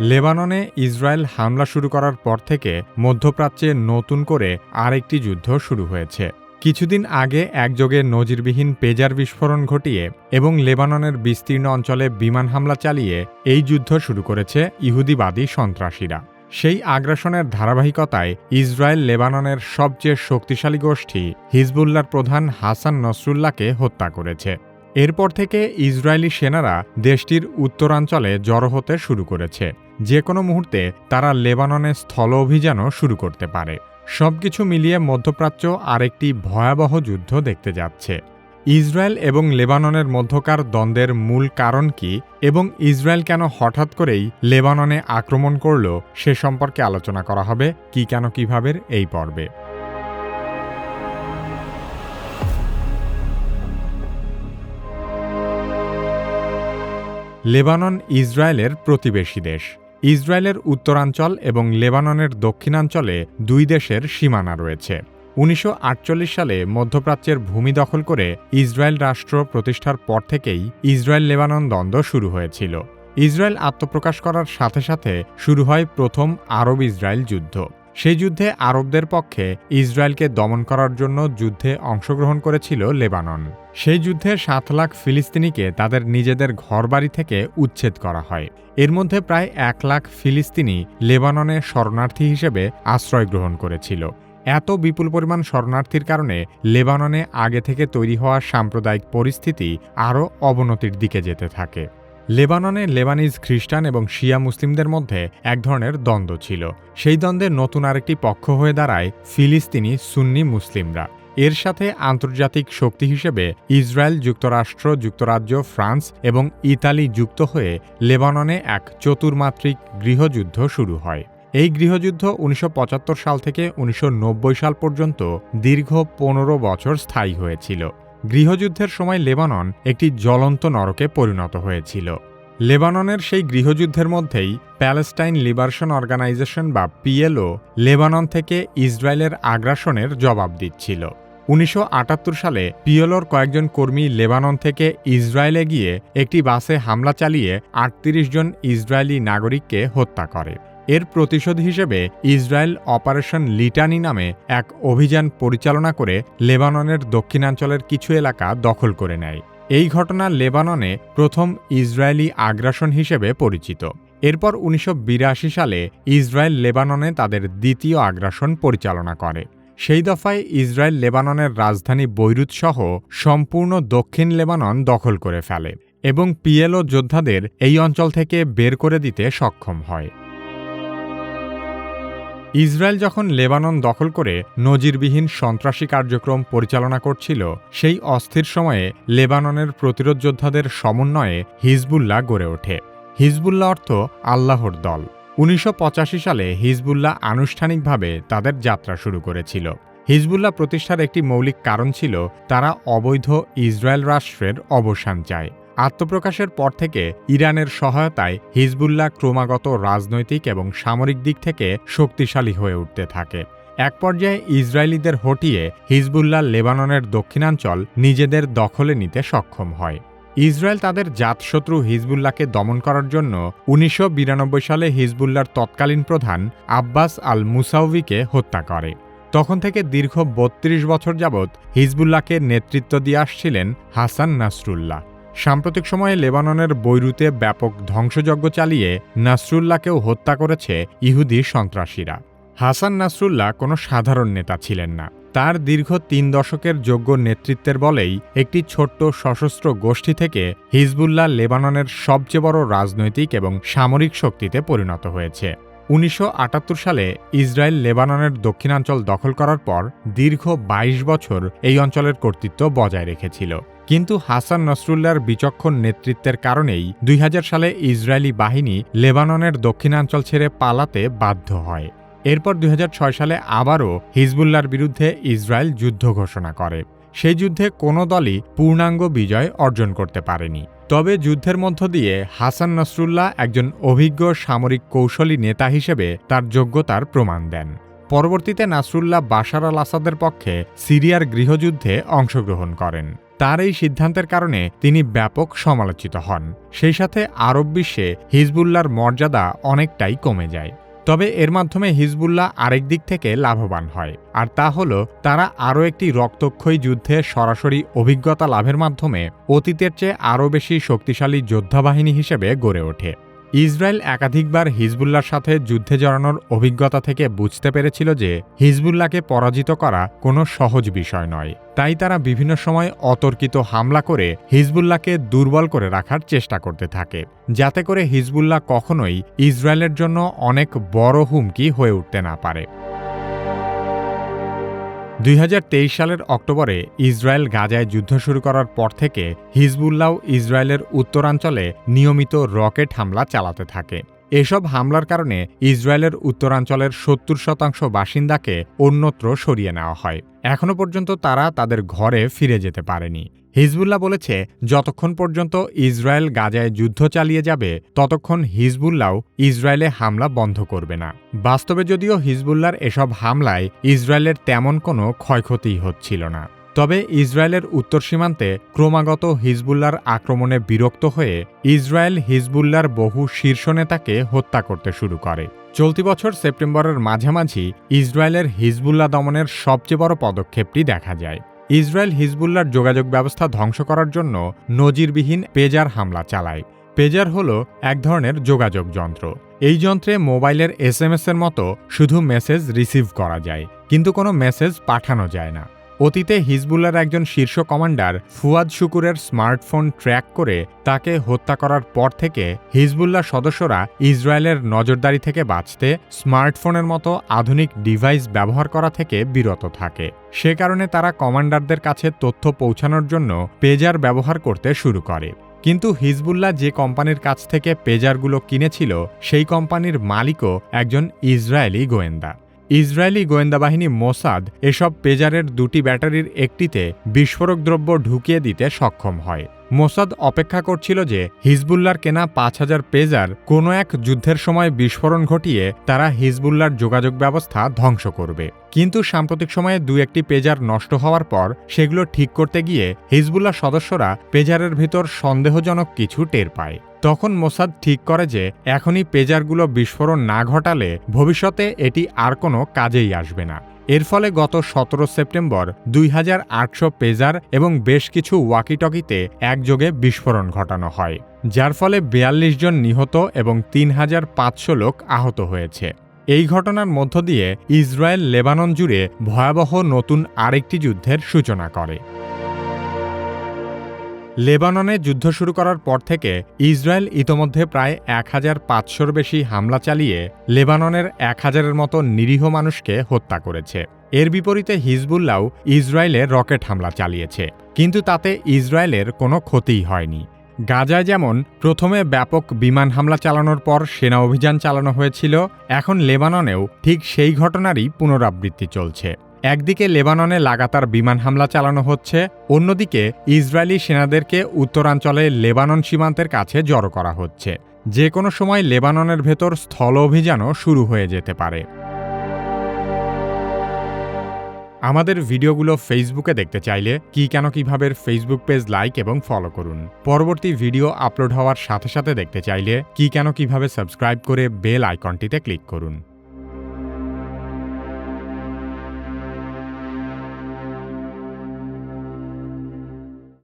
লেবাননে ইসরায়েল হামলা শুরু করার পর থেকে মধ্যপ্রাচ্যে নতুন করে আরেকটি যুদ্ধ শুরু হয়েছে। কিছুদিন আগে একযোগে নজিরবিহীন পেজার বিস্ফোরণ ঘটিয়ে এবং লেবাননের বিস্তীর্ণ অঞ্চলে বিমান হামলা চালিয়ে এই যুদ্ধ শুরু করেছে ইহুদিবাদী সন্ত্রাসীরা। সেই আগ্রাসনের ধারাবাহিকতায় ইসরায়েল লেবাননের সবচেয়ে শক্তিশালী গোষ্ঠী হিজবুল্লার প্রধান হাসান নসরুল্লাহকে হত্যা করেছে। এরপর থেকে ইসরায়েলি সেনারা দেশটির উত্তরাঞ্চলে জড়ো হতে শুরু করেছে। যে কোনো মুহূর্তে তারা লেবাননে স্থল অভিযানও শুরু করতে পারে। সবকিছু মিলিয়ে মধ্যপ্রাচ্য আরেকটি ভয়াবহ যুদ্ধ দেখতে যাচ্ছে। ইসরায়েল এবং লেবাননের মধ্যকার দ্বন্দ্বের মূল কারণ কি এবং ইসরায়েল কেন হঠাৎ করেই লেবাননে আক্রমণ করল সে সম্পর্কে আলোচনা করা হবে। কি কেন কীভাবে এই পর্বে। লেবানন ইসরায়েলের প্রতিবেশী দেশ। ইসরায়েলের উত্তরাঞ্চল এবং লেবাননের দক্ষিণাঞ্চলে দুই দেশের সীমানা রয়েছে। উনিশশো আটচল্লিশ সালে মধ্যপ্রাচ্যের ভূমি দখল করে ইসরায়েল রাষ্ট্র প্রতিষ্ঠার পর থেকেই ইসরায়েল লেবানন দ্বন্দ্ব শুরু হয়েছিল। ইসরায়েল আত্মপ্রকাশ করার সাথে সাথে শুরু হয় প্রথম আরব ইসরায়েল যুদ্ধ। সেই যুদ্ধে আরবদের পক্ষে ইসরায়েলকে দমন করার জন্য যুদ্ধে অংশগ্রহণ করেছিল লেবানন। সেই যুদ্ধে সাত লাখ ফিলিস্তিনিকে তাদের নিজেদের ঘরবাড়ি থেকে উচ্ছেদ করা হয়। এর মধ্যে প্রায় এক লাখ ফিলিস্তিনি লেবাননে শরণার্থী হিসেবে আশ্রয় গ্রহণ করেছিল। এত বিপুল পরিমাণ শরণার্থীর কারণে লেবাননে আগে থেকে তৈরি হওয়া সাম্প্রদায়িক পরিস্থিতি আরও অবনতির দিকে যেতে থাকে। লেবাননে লেবানিজ খ্রিস্টান এবং শিয়া মুসলিমদের মধ্যে এক ধরনের দ্বন্দ্ব ছিল। সেই দ্বন্দ্বে নতুন আরেকটি পক্ষ হয়ে দাঁড়ায় ফিলিস্তিনি সুন্নি মুসলিমরা। এর সাথে আন্তর্জাতিক শক্তি হিসেবে ইসরায়েল যুক্তরাষ্ট্র, যুক্তরাজ্য, ফ্রান্স এবং ইতালি যুক্ত হয়ে লেবাননে এক চতুর্মাত্রিক গৃহযুদ্ধ শুরু হয়। এই গৃহযুদ্ধ উনিশশো পঁচাত্তর সাল থেকে উনিশশো নব্বই সাল পর্যন্ত দীর্ঘ পনেরো বছর স্থায়ী হয়েছিল। গৃহযুদ্ধের সময় লেবানন একটি জ্বলন্ত নরকে পরিণত হয়েছিল। লেবাননের সেই গৃহযুদ্ধের মধ্যেই প্যালেস্টাইন লিবারেশন অর্গানাইজেশন বা পিএলও লেবানন থেকে ইসরায়েলের আগ্রাসনের জবাব দিচ্ছিল। উনিশশো আটাত্তর সালে পিএলওর কয়েকজন কর্মী লেবানন থেকে ইসরায়েলে গিয়ে একটি বাসে হামলা চালিয়ে আটত্রিশ জন ইসরায়েলি নাগরিককে হত্যা করে। এর প্রতিশোধ হিসেবে ইসরায়েল অপারেশন লিটানি নামে এক অভিযান পরিচালনা করে লেবাননের দক্ষিণাঞ্চলের কিছু এলাকা দখল করে নেয়। এই ঘটনা লেবাননে প্রথম ইসরায়েলি আগ্রাসন হিসেবে পরিচিত। এরপর উনিশশো বিরাশি সালে ইসরায়েল লেবাননে তাদের দ্বিতীয় আগ্রাসন পরিচালনা করে। সেই দফায় ইসরায়েল লেবাননের রাজধানী বৈরুত সহ সম্পূর্ণ দক্ষিণ লেবানন দখল করে ফেলে এবং পিএলও যোদ্ধাদের এই অঞ্চল থেকে বের করে দিতে সক্ষম হয়। ইসরায়েল যখন লেবানন দখল করে নজিরবিহীন সন্ত্রাসী কার্যক্রম পরিচালনা করছিল, সেই অস্থির সময়ে লেবাননের প্রতিরোধ যোদ্ধাদের সমন্বয়ে হিজবুল্লাহ গড়ে ওঠে। হিজবুল্লাহ অর্থ আল্লাহর দল। উনিশশো পঁচাশি সালে হিজবুল্লাহ আনুষ্ঠানিকভাবে তাদের যাত্রা শুরু করেছিল। হিজবুল্লাহ প্রতিষ্ঠার একটি মৌলিক কারণ ছিল, তারা অবৈধ ইসরায়েল রাষ্ট্রের অবসান চায়। আত্মপ্রকাশের পর থেকে ইরানের সহায়তায় হিজবুল্লাহ ক্রমাগত রাজনৈতিক এবং সামরিক দিক থেকে শক্তিশালী হয়ে উঠতে থাকে। এক পর্যায়ে ইসরায়েলিদের হটিয়ে হিজবুল্লাহ লেবাননের দক্ষিণাঞ্চল নিজেদের দখলে নিতে সক্ষম হয়। ইসরায়েল তাদের জাতশত্রু হিজবুল্লাহকে দমন করার জন্য উনিশশো বিরানব্বই সালে হিজবুল্লার তৎকালীন প্রধান আব্বাস আল মুসাউবিকে হত্যা করে। তখন থেকে দীর্ঘ বত্রিশ বছর যাবৎ হিজবুল্লাহকে নেতৃত্ব দিয়ে আসছিলেন হাসান নাসরুল্লাহ। সাম্প্রতিক সময়ে লেবাননের বৈরুতে ব্যাপক ধ্বংসযজ্ঞ চালিয়ে নাসরুল্লাহকেও হত্যা করেছে ইহুদি সন্ত্রাসীরা। হাসান নাসরুল্লাহ কোনো সাধারণ নেতা ছিলেন না। তার দীর্ঘ তিন দশকের যোগ্য নেতৃত্বের বলেই একটি ছোট্ট সশস্ত্র গোষ্ঠী থেকে হিজবুল্লাহ লেবাননের সবচেয়ে বড় রাজনৈতিক এবং সামরিক শক্তিতে পরিণত হয়েছে। উনিশশো আটাত্তর সালে ইসরায়েল লেবাননের দক্ষিণাঞ্চল দখল করার পর দীর্ঘ ২২ বছর এই অঞ্চলের কর্তৃত্ব বজায় রেখেছিল। কিন্তু হাসান নসরুল্লাহর বিচক্ষণ নেতৃত্বের কারণেই দুই হাজার সালে ইসরায়েলি বাহিনী লেবাননের দক্ষিণাঞ্চল ছেড়ে পালাতে বাধ্য হয়। এরপর দুই হাজার ছয় সালে আবারও হিজবুল্লার বিরুদ্ধে ইসরায়েল যুদ্ধ ঘোষণা করে। সেই যুদ্ধে কোনো দলই পূর্ণাঙ্গ বিজয় অর্জন করতে পারেনি। তবে যুদ্ধের মধ্য দিয়ে হাসান নসরুল্লাহ একজন অভিজ্ঞ সামরিক কৌশলী নেতা হিসেবে তার যোগ্যতার প্রমাণ দেন। পরবর্তীতে নাসরুল্লাহ বাশার আল আসাদের পক্ষে সিরিয়ার গৃহযুদ্ধে অংশগ্রহণ করেন। তার এই সিদ্ধান্তের কারণে তিনি ব্যাপক সমালোচিত হন। সেই সাথে আরব বিশ্বে হিজবুল্লার মর্যাদা অনেকটাই কমে যায়। তবে এর মাধ্যমে হিজবুল্লাহ আরেক দিক থেকে লাভবান হয়, আর তা হল তারা আরও একটি রক্তক্ষয়ী যুদ্ধে সরাসরি অভিজ্ঞতা লাভের মাধ্যমে অতীতের চেয়ে আরও বেশি শক্তিশালী যোদ্ধাবাহিনী হিসেবে গড়ে ওঠে। ইসরায়েল একাধিকবার হিজবুল্লার সাথে যুদ্ধে জড়ানোর অভিজ্ঞতা থেকে বুঝতে পেরেছিল যে হিজবুল্লাহকে পরাজিত করা কোনো সহজ বিষয় নয়। তাই তারা বিভিন্ন সময় অতর্কিত হামলা করে হিজবুল্লাহকে দুর্বল করে রাখার চেষ্টা করতে থাকে, যাতে করে হিজবুল্লাহ কখনোই ইসরায়েলের জন্য অনেক বড় হুমকি হয়ে উঠতে না পারে। দুই হাজার তেইশ সালের অক্টোবরে ইসরায়েল গাজায় যুদ্ধ শুরু করার পর থেকে হিজবুল্লাহ ইসরায়েলের উত্তরাঞ্চলে নিয়মিত রকেট হামলা চালাতে থাকে। এসব হামলার কারণে ইসরায়েলের উত্তরাঞ্চলের সত্তর শতাংশ বাসিন্দাকে অন্যত্র সরিয়ে নেওয়া হয়। এখনও পর্যন্ত তারা তাদের ঘরে ফিরে যেতে পারেনি। হিজবুল্লাহ বলেছে, যতক্ষণ পর্যন্ত ইসরায়েল গাজায় যুদ্ধ চালিয়ে যাবে, ততক্ষণ হিজবুল্লাহ ইসরায়েলে হামলা বন্ধ করবে না। বাস্তবে যদিও হিজবুল্লার এসব হামলায় ইসরায়েলের তেমন কোনো ক্ষয়ক্ষতি হচ্ছিল না, তবে ইসরায়েলের উত্তর সীমান্তে ক্রমাগত হিজবুল্লার আক্রমণে বিরক্ত হয়ে ইসরায়েল হিজবুল্লার বহু শীর্ষ নেতাকে হত্যা করতে শুরু করে। চলতি বছর সেপ্টেম্বরের মাঝামাঝি ইসরায়েলের হিজবুল্লাহ দমনের সবচেয়ে বড় পদক্ষেপটি দেখা যায়। ইসরায়েল হিজবুল্লার যোগাযোগ ব্যবস্থা ধ্বংস করার জন্য নজিরবিহীন পেজার হামলা চালায়। পেজার হল এক ধরনের যোগাযোগ যন্ত্র। এই যন্ত্রে মোবাইলের এস এর মতো শুধু মেসেজ রিসিভ করা যায়, কিন্তু কোনো মেসেজ পাঠানো যায় না। অতীতে হিজবুল্লার একজন শীর্ষ কমান্ডার ফুয়াদ শুকুরের স্মার্টফোন ট্র্যাক করে তাকে হত্যা করার পর থেকে হিজবুল্লাহ সদস্যরা ইসরায়েলের নজরদারি থেকে বাঁচতে স্মার্টফোনের মতো আধুনিক ডিভাইস ব্যবহার করা থেকে বিরত থাকে। সে কারণে তারা কমান্ডারদের কাছে তথ্য পৌঁছানোর জন্য পেজার ব্যবহার করতে শুরু করে। কিন্তু হিজবুল্লাহ যে কোম্পানির কাছ থেকে পেজারগুলো কিনেছিল, সেই কোম্পানির মালিকও একজন ইসরায়েলি গোয়েন্দা। ইসরায়েলি গোয়েন্দা বাহিনী মোসাদ এসব পেজারের দুটি ব্যাটারির একটিতে বিস্ফোরক দ্রব্য ঢুকিয়ে দিতে সক্ষম হয়। মোসাদ অপেক্ষা করছিল যে হিজবুল্লার কেনা পাঁচ হাজার পেজার কোনো এক যুদ্ধের সময় বিস্ফোরণ ঘটিয়ে তারা হিজবুল্লার যোগাযোগ ব্যবস্থা ধ্বংস করবে। কিন্তু সাম্প্রতিক সময়ে দু একটি পেজার নষ্ট হওয়ার পর সেগুলো ঠিক করতে গিয়ে হিজবুল্লাহ সদস্যরা পেজারের ভিতর সন্দেহজনক কিছু টের পায়। তখন মোসাদ ঠিক করে যে এখনই পেজারগুলো বিস্ফোরণ না ঘটালে ভবিষ্যতে এটি আর কোনো কাজেই আসবে না। এর ফলে গত সতেরো সেপ্টেম্বর দুই হাজার আটশো পেজার এবং বেশ কিছু ওয়াকিটকিতে একযোগে বিস্ফোরণ ঘটানো হয়, যার ফলে বিয়াল্লিশ জন নিহত এবং তিন হাজার পাঁচশো লোক আহত হয়েছে। এই ঘটনার মধ্য দিয়ে ইসরায়েল লেবানন জুড়ে ভয়াবহ নতুন আরেকটি যুদ্ধের সূচনা করে। লেবাননে যুদ্ধ শুরু করার পর থেকে ইসরায়েল ইতোমধ্যে প্রায় এক হাজার পাঁচশোর বেশি হামলা চালিয়ে লেবাননের এক হাজারের মতো নিরীহ মানুষকে হত্যা করেছে। এর বিপরীতে হিজবুল্লাও ইসরায়েলে রকেট হামলা চালিয়েছে, কিন্তু তাতে ইসরায়েলের কোনো ক্ষতিই হয়নি। গাজায় যেমন প্রথমে ব্যাপক বিমান হামলা চালানোর পর সেনা অভিযান চালানো হয়েছিল, এখন লেবাননেও ঠিক সেই ঘটনারই পুনরাবৃত্তি চলছে। একদিকে লেবাননে লাগাতার বিমান হামলা চালানো হচ্ছে, অন্যদিকে ইসরায়েলি সেনাদেরকে উত্তরাঞ্চলে লেবানন সীমান্তের কাছে জড়ো করা হচ্ছে। যে কোনো সময় লেবাননের ভেতর স্থল অভিযানও শুরু হয়ে যেতে পারে। আমাদের ভিডিওগুলো ফেসবুকে দেখতে চাইলে কি কেন কীভাবে ফেসবুক পেজ লাইক এবং ফলো করুন। পরবর্তী ভিডিও আপলোড হওয়ার সাথে সাথে দেখতে চাইলে কি কেন কীভাবে সাবস্ক্রাইব করে বেল আইকনটিতে ক্লিক করুন।